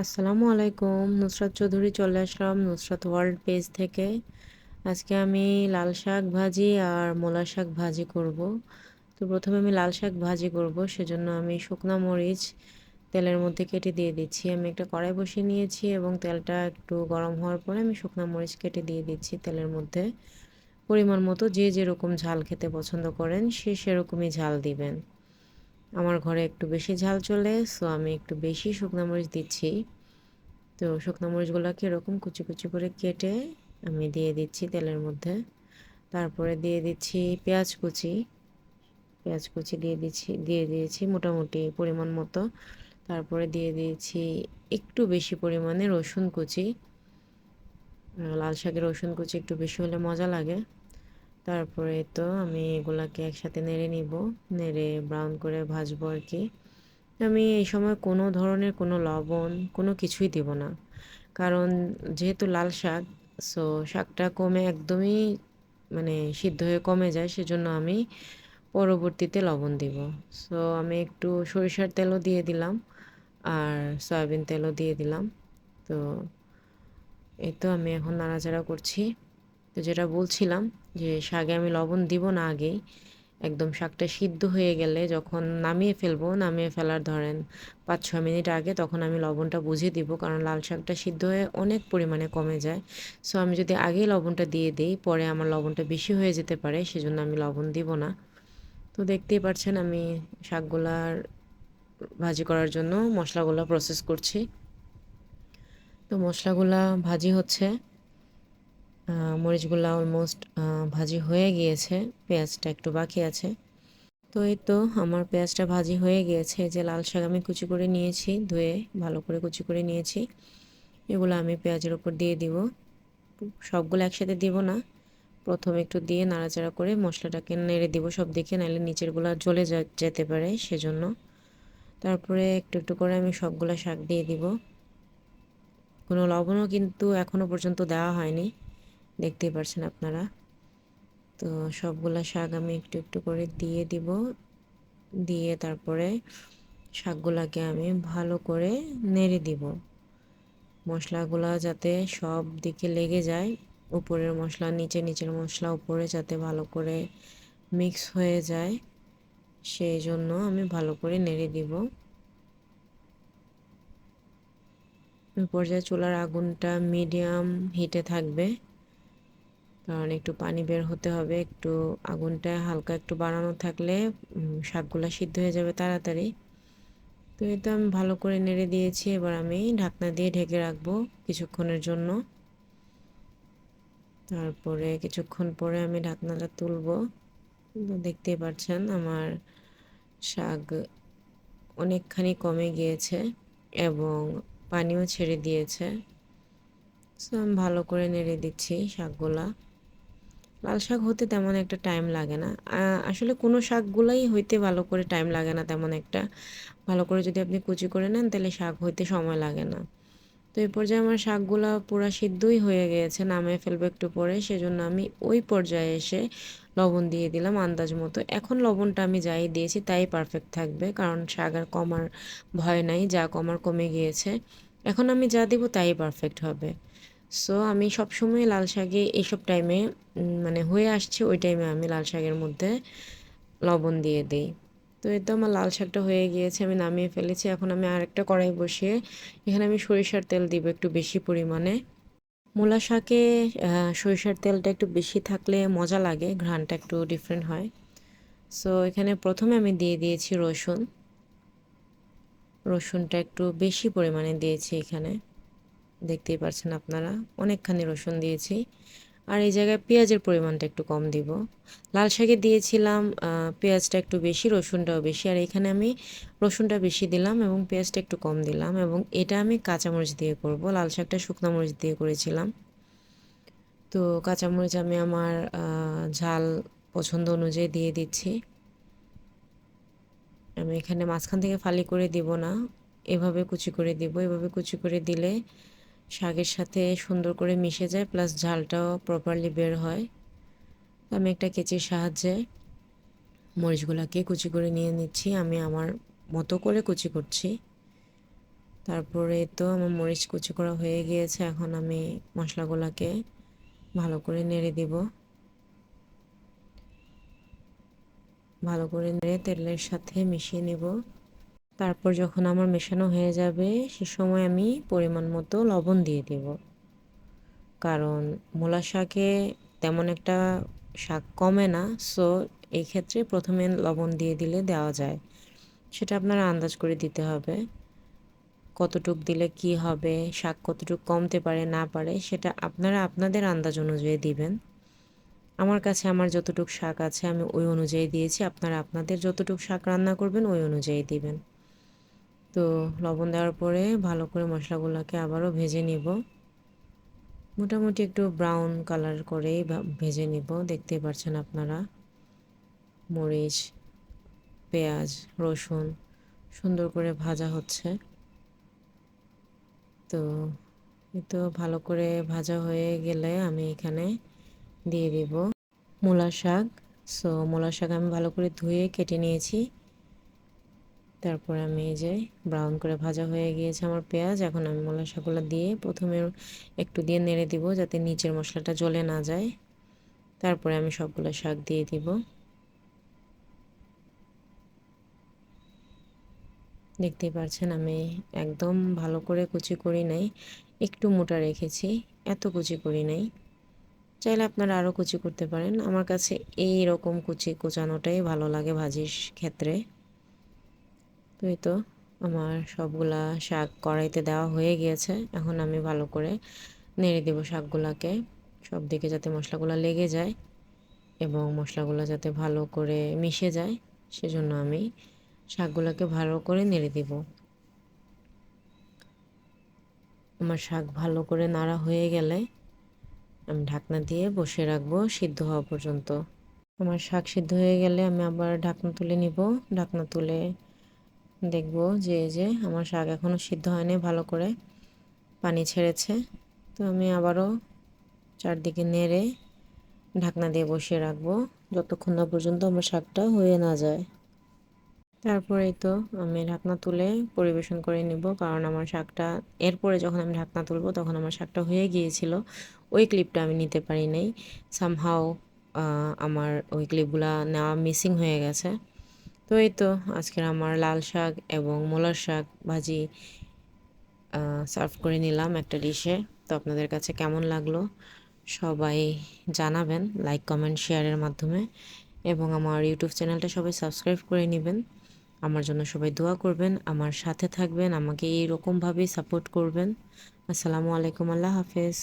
আসসালামু আলাইকুম, নুসরাত চৌধুরী চলে আসলাম নুসরাত ওয়ার্ল্ড পেজ থেকে। আজকে আমি লাল শাক ভাজি আর মোলা শাক ভাজি করব। তো প্রথমে আমি লাল শাক ভাজি করব, সেজন্য আমি শুকনা মরিচ তেলের মধ্যে কেটে দিয়ে দিচ্ছি। আমি একটা কড়াই বসিয়ে নিয়েছি এবং তেলটা একটু গরম হওয়ার পরে আমি শুকনা মরিচ কেটে দিয়ে দিচ্ছি তেলের মধ্যে। পরিমাণ মতো যে যেরকম ঝাল খেতে পছন্দ করেন, সে সেরকমই ঝাল দিবেন। আমার ঘরে একটু বেশি ঝাল চলে সো আমি একটু বেশি শুকনো মরিচ দিচ্ছি। তো শুকনো মরিচগুলোকে এরকম কুচি কুচি করে কেটে আমি দিয়ে দিচ্ছি তেলের মধ্যে। তারপরে দিয়ে দিচ্ছি পেঁয়াজ কুচি। পেঁয়াজ কুচি দিয়ে দিচ্ছি, দিয়ে দিয়েছি মোটামুটি পরিমাণ মতো। তারপরে দিয়ে দিয়েছি একটু বেশি পরিমাণে রসুন কুচি। লাল শাকের রসুন কুচি একটু বেশি হলে মজা লাগে। তারপরে তো আমি এগুলাকে একসাথে নেড়ে নিব, নেড়ে ব্রাউন করে ভাজবো আর কি। আমি এই সময় কোনো ধরনের কোনো লবণ, কোনো কিছুই দিব না। কারণ যেহেতু লাল শাক সো শাকটা কমে একদমই মানে সিদ্ধ হয়ে কমে যায়, সেজন্য আমি পরবর্তীতে লবণ দিব। সো আমি একটু সরিষার তেলও দিয়ে দিলাম আর সয়াবিন তেলও দিয়ে দিলাম। তো এই তো আমি এখন নাড়াচাড়া করছি। তো যেটা বলছিলাম যে শাকে আমি লবণ দিব না আগেই, একদম শাকটা সিদ্ধ হয়ে গেলে যখন নামিয়ে ফেলব, নামিয়ে ফেলার ধরেন পাঁচ ছ মিনিট আগে, তখন আমি লবণটা বুঝে দিব, কারণ লাল শাকটা সিদ্ধ হয়ে অনেক পরিমাণে কমে যায়। সো আমি যদি আগেই লবণটা দিয়ে দিই, পরে আমার লবণটা বেশি হয়ে যেতে পারে, সেজন্য আমি লবণ দিব না। তো দেখতেই পাচ্ছেন আমি শাকগুলার ভাজি করার জন্য মশলাগুলো প্রসেস করছি। তো মশলাগুলা ভাজি হচ্ছে। মরিচগুলো অলমোস্ট ভাজি হয়ে গিয়েছে, পেঁয়াজটা একটু বাকি আছে। তো এই তো আমার পেঁয়াজটা ভাজি হয়ে গিয়েছে যে লাল শাক আমি কুচি করে নিয়েছি, ধুয়ে ভালো করে কুচি করে নিয়েছি। এগুলো আমি পেঁয়াজের ওপর দিয়ে দিব। সবগুলো একসাথে দিব না, প্রথমে একটু দিয়ে নাড়াচাড়া করে মশলাটাকে নেড়ে দিব সব দিকে, নাহলে নিচেরগুলো জ্বলে যেতে পারে সেজন্য। তারপরে একটু একটু করে আমি সবগুলো শাক দিয়ে দিব। কোনো লবণও কিন্তু এখনও পর্যন্ত দেওয়া হয়নি। দেখতেই পারছেন আপনারা। তো সবগুলা শাক আমি একটু একটু করে দিয়ে দিব। দিয়ে তারপরে শাকগুলাকে আমি ভালো করে নেড়ে দিব। মশলাগুলা যাতে সব দিকে লেগে যায়, উপরের মশলা, নিচে নিচের মশলা, উপরে যাতে ভালো করে মিক্স হয়ে যায়, সেই জন্য আমি ভালো করে নেড়ে দিব। পর্যায়ে চুলার আগুনটা মিডিয়াম হিটে থাকবে কারণ একটু পানি বের হতে হবে, একটু আগুনটা হালকা একটু বাড়ানো থাকলে শাকগুলো সিদ্ধ হয়ে যাবে তাড়াতাড়ি। তো এটা আমি ভালো করে নেড়ে দিয়েছি, এবার আমি ঢাকনা দিয়ে ঢেকে রাখব কিছুক্ষণের জন্য। তারপরে কিছুক্ষণ পরে আমি ঢাকনাটা তুলব। দেখতেই পাচ্ছেন আমার শাক অনেকখানি কমে গিয়েছে এবং পানিও ছেড়ে দিয়েছে। সো আমি ভালো করে নেড়ে দিচ্ছি শাকগুলা। লাল শাক হতে তেমন একটা টাইম লাগে না। আসলে কোনো শাকগুলাই হইতে ভালো করে টাইম লাগে না তেমন একটা। ভালো করে যদি আপনি কুচি করে নেন, তাহলে শাক হইতে সময় লাগে না। তো এই পর্যায়ে আমার শাকগুলো পুরো সিদ্ধই হয়ে গিয়েছে নামে ফেলব একটু পরে। সেজন্য আমি ওই পর্যায়ে এসে লবণ দিয়ে দিলাম আন্দাজ মতো। এখন লবণটা আমি যাই দিয়েছি, তাই পারফেক্ট থাকবে, কারণ শাক আর কমার ভয় নাই, যা কমার কমে গিয়েছে। এখন আমি যা দিব তাই পারফেক্ট হবে। সো আমি সবসময় লাল শাকে এইসব টাইমে মানে হয়ে আসছে ওই টাইমে আমি লাল শাকের মধ্যে লবণ দিয়ে দিই। তো এই তো আমার লাল শাকটা হয়ে গিয়েছে, আমি নামিয়ে ফেলেছি। এখন আমি আরেকটা কড়াই বসিয়ে এখানে আমি সরিষার তেল দিব একটু বেশি পরিমাণে। মূলা শাকে সরিষার তেলটা একটু বেশি থাকলে মজা লাগে, ঘ্রাণটা একটু ডিফারেন্ট হয়। সো এখানে প্রথমে আমি দিয়ে দিয়েছি রসুন। রসুনটা একটু বেশি পরিমাণে দিয়েছি এখানে। দেখতেই পাচ্ছেন আপনারা, অনেকখানি রসুন দিয়েছি। আর এই জায়গায় পেঁয়াজের পরিমাণটা একটু কম দিব। লাল শাকে দিয়েছিলাম পেঁয়াজটা একটু বেশি, রসুনটাও বেশি। আর এখানে আমি রসুনটা বেশি দিলাম এবং পেঁয়াজটা একটু কম দিলাম এবং এটা আমি কাঁচামরিচ দিয়ে করব। লাল শাকটা শুকনো মরিচ দিয়ে করেছিলাম। তো কাঁচামরিচ আমি আমার ঝাল পছন্দ অনুযায়ী দিয়ে দিচ্ছি। আমি এখানে মাঝখান থেকে ফালি করে দিব না। এভাবে কুচি করে দিব। এভাবে কুচি করে দিলে শাকের সাথে সুন্দর করে মিশে যায় প্লাস ঝালটাও প্রপারলি বের হয়। আমি একটা কেচির সাহায্যে মরিচগুলোকে কুচি করে নিয়ে নিচ্ছি। আমি আমার মতো করে কুচি করছি। তারপরে তো আমার মরিচ কুচি করা হয়ে গিয়েছে, এখন আমি মশলাগুলোকে ভালো করে নেড়ে দিব। ভালো করে নেড়ে তেলের সাথে মিশিয়ে নেব। তারপর যখন আমার মেশানো হয়ে যাবে, সে সময় আমি পরিমাণ মতো লবণ দিয়ে দেব। কারণ মূলা শাকে তেমন একটা শাক কমে না সো এই ক্ষেত্রে প্রথমে লবণ দিয়ে দিলে দেওয়া যায়। সেটা আপনারা আন্দাজ করে দিতে হবে। কতটুক দিলে কি হবে, শাক কতটুক কমতে পারে, না পারে, সেটা আপনারা আপনাদের আন্দাজ অনুযায়ী দিবেন। আমার কাছে আমার যতটুক শাক আছে, আমি ওই অনুযায়ী দিয়েছি। আপনারা আপনাদের যতটুক শাক রান্না করবেন, ওই অনুযায়ী দিবেন। তো লবণ দেওয়ার পরে ভালো করে মশলাগুলোকে আবারও ভেজে নিব। মোটামুটি একটু ব্রাউন কালার করেই ভেজে নিব। দেখতেই পাচ্ছেন আপনারা। মরিচ, পেঁয়াজ, রসুন সুন্দর করে ভাজা হচ্ছে। তো তো ভালো করে ভাজা হয়ে গেলে আমি এখানে দিয়ে দিব মূলা শাক। সো মূলা শাক আমি ভালো করে ধুয়ে কেটে নিয়েছি। তারপর আমি এই যে ব্রাউন করে ভাজা হয়ে গিয়েছে আমার পেঁয়াজ। এখন আমি মূলা শাকগুলো দিয়ে প্রথমে একটু দিয়ে নেড়ে দিব যাতে নিচের মশলাটা জ্বলে না যায়। তারপরে আমি সবগুলো শাক দিয়ে দিব। দেখতেই পাচ্ছেন আমি একদম ভালো করে কুচি করি নাই, একটু মোটা রেখেছি, এত কুচি করি নাই। চাইলে আপনারা আরও কুচি করতে পারেন। আমার কাছে এই রকম কুচি কুচানোটাই ভালো লাগে ভাজির ক্ষেত্রে। এই তো আমার সবগুলা শাক কড়াইতে দেওয়া হয়ে গিয়েছে। এখন আমি ভালো করে নেড়ে দেবো শাকগুলাকে। সব দিকে যাতে মশলাগুলো লেগে যায় এবং মশলাগুলো যাতে ভালো করে মিশে যায়, সেজন্য আমি শাকগুলোকে ভালো করে নেড়ে দেব। আমার শাক ভালো করে নাড়া হয়ে গেলে আমি ঢাকনা দিয়ে বসে রাখব সিদ্ধ হওয়া পর্যন্ত। আমার শাক সিদ্ধ হয়ে গেলে আমি আবার ঢাকনা তুলে নিব। ঢাকনা তুলে দেখব যে যে আমার শাক এখনও সিদ্ধ হয়নি, ভালো করে পানি ছেড়েছে। তো আমি আবারও চারদিকে নেড়ে ঢাকনা দিয়ে বসিয়ে রাখব, যতক্ষণ না পর্যন্ত আমার শাকটা হয়ে না যায়। তারপরেই তো আমি ঢাকনা তুলে পরিবেশন করে নিব, কারণ আমার শাকটা, এরপরে যখন আমি ঢাকনা তুলবো তখন আমার শাকটা হয়ে গিয়েছিল। ওই ক্লিপটা আমি নিতে পারি নাই। সামহাও আমার ওই ক্লিপগুলো নেওয়া মিসিং হয়ে গেছে। তো এই তো আজকের আমার লাল শাক এবং মোলার শাক ভাজি সার্ভ করে নিলাম একটা ডিশে। তো আপনাদের কাছে কেমন লাগল সবাই জানাবেন, লাইক, কমেন্ট, শেয়ারের মাধ্যমে। এবং আমার ইউটিউব চ্যানেলটা সবাই সাবস্ক্রাইব করে নেবেন। আমার জন্য সবাই দোয়া করবেন, আমার সাথে থাকবেন, আমাকে এইরকমভাবেই সাপোর্ট করবেন। আসসালামু আলাইকুম, আল্লাহ হাফেজ।